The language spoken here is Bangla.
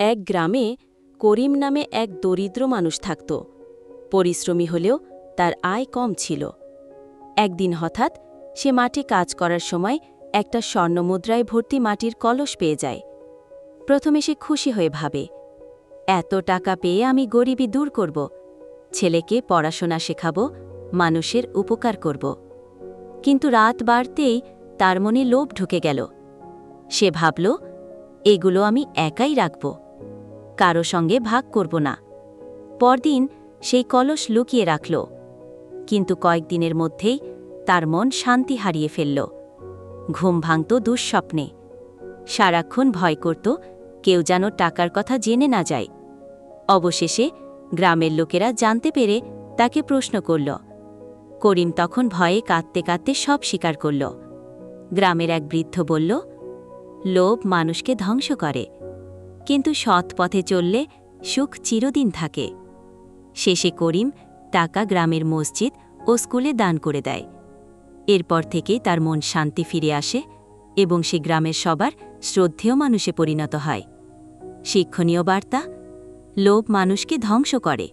এক গ্রামে করিম নামে এক দরিদ্র মানুষ থাকত। পরিশ্রমী হলেও তার আয় কম ছিল। একদিন হঠাৎ সে মাটি কাজ করার সময় একটা স্বর্ণমুদ্রায় ভর্তি মাটির কলস পেয়ে যায়। প্রথমে সে খুশি হয়ে ভাবে, এত টাকা পেয়ে আমি গরিবি দূর করব। ছেলেকে পড়াশোনা শেখাব, মানুষের উপকার করব। কিন্তু রাত বাড়তেই তার মনে লোভ ঢুকে গেল। সে ভাবল, এগুলো আমি একাই রাখব। কারও সঙ্গে ভাগ করব না। পরদিন সেই কলস লুকিয়ে রাখল। কিন্তু কয়েকদিনের মধ্যেই তার মন শান্তি হারিয়ে ফেলল। ঘুম ভাঙত দুঃস্বপ্নে। সারাক্ষণ ভয় করত, কেউ যেন টাকার কথা জেনে না যায়। অবশেষে গ্রামের লোকেরা জানতে পেরে তাকে প্রশ্ন করল। করিম তখন ভয়ে কাঁদতে কাঁদতে সব স্বীকার করল। গ্রামের এক বৃদ্ধ বলল, লোভ মানুষকে ধ্বংস করে। কিন্তু সৎ পথে চললে সুখ চিরদিন থাকে। শেষে করিম টাকা, গ্রামের মসজিদ ও স্কুলে দান করে দেয়। এরপর থেকেই তার মন শান্তি ফিরে আসে এবং সে গ্রামের সবার শ্রদ্ধেয় মানুষে পরিণত হয়। শিক্ষণীয় বার্তা, লোভ মানুষকে ধ্বংস করে।